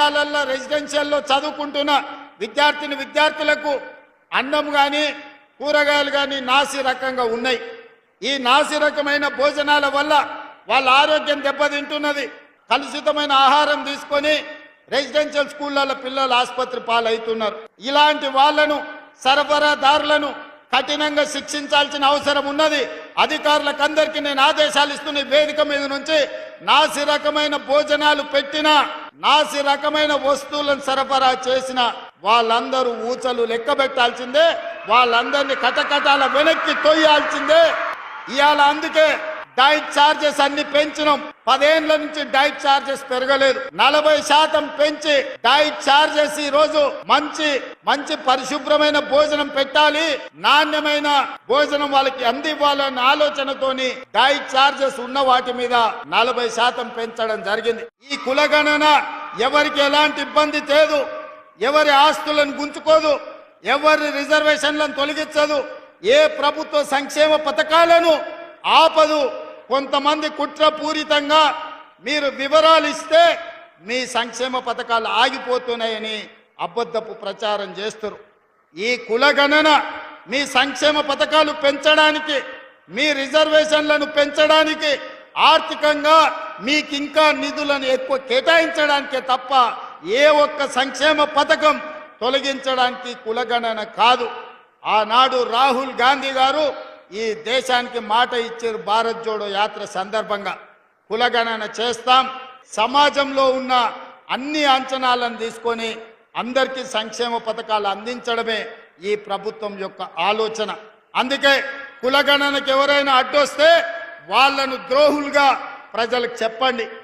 పాఠశాలల్లో రెసిడెన్షియల్లో చదువుకుంటున్న విద్యార్థిని విద్యార్థులకు అన్నం కానీ కూరగాయలు కానీ నాసి రకంగా ఉన్నాయి. ఈ నాసి రకమైన భోజనాల వల్ల వాళ్ళ ఆరోగ్యం దెబ్బతింటున్నది. కలుషితమైన ఆహారం తీసుకొని రెసిడెన్షియల్ స్కూళ్ళలో పిల్లలు ఆసుపత్రి పాలవుతున్నారు. ఇలాంటి వాళ్ళను సరఫరాదారులను కఠినంగా శిక్షించాల్సిన అవసరం ఉన్నది. అధికారులకు అందరికీ నేను ఆదేశాలు ఇస్తున్న వేదిక మీద నుంచి నాసి రకమైన భోజనాలు పెట్టిన నాసి రకమైన వస్తువులను సరఫరా చేసిన వాళ్ళందరూ ఊచలు లెక్క పెట్టాల్సిందే వాళ్ళందరినీ కటకటాల వెనక్కి తొయ్యాల్సిందే. ఇవాళ అందుకే డైట్ చార్జెస్ అన్ని పెంచినాం. పదేళ్ళ నుంచి డైట్ చార్జెస్ పెరగలేదు. నలభై శాతం పెంచి డైట్ చార్జెస్ ఈ రోజు మంచి మంచి పరిశుభ్రమైన భోజనం పెట్టాలి. నాణ్యమైన భోజనం వాళ్ళకి అందివ్వాలన్న ఆలోచనతోని డైట్ చార్జెస్ ఉన్న వాటి మీద నలభై శాతం పెంచడం జరిగింది. ఈ కులగణన ఎవరికి ఎలాంటి ఇబ్బంది లేదు ఎవరి ఆస్తులను గుంచుకోదు ఎవరి రిజర్వేషన్లను తొలగించదు ఏ ప్రభుత్వ సంక్షేమ పథకాలను ఆపదు కొంతమంది కుట్రపూరితంగా మీరు వివరాలు ఇస్తే మీ సంక్షేమ పథకాలు ఆగిపోతున్నాయని అబద్ధపు ప్రచారం చేస్తారు. ఈ కులగణన మీ సంక్షేమ పథకాలు పెంచడానికి మీ రిజర్వేషన్లను పెంచడానికి ఆర్థికంగా మీకు ఇంకా నిధులను ఎక్కువ కేటాయించడానికే తప్ప ఏ ఒక్క సంక్షేమ పథకం తొలగించడానికి కులగణన కాదు. ఆనాడు రాహుల్ గాంధీ గారు ఈ దేశానికి మాట ఇచ్చారు భారత్ జోడో యాత్ర సందర్భంగా. కులగణన చేస్తాం. సమాజంలో ఉన్న అన్ని అంచనాలను తీసుకొని అందరికీ సంక్షేమ పథకాలు అందించడమే ఈ ప్రభుత్వం యొక్క ఆలోచన. అందుకే కులగణనకు ఎవరైనా అడ్డొస్తే వాళ్ళను ద్రోహులుగా ప్రజలకు చెప్పండి.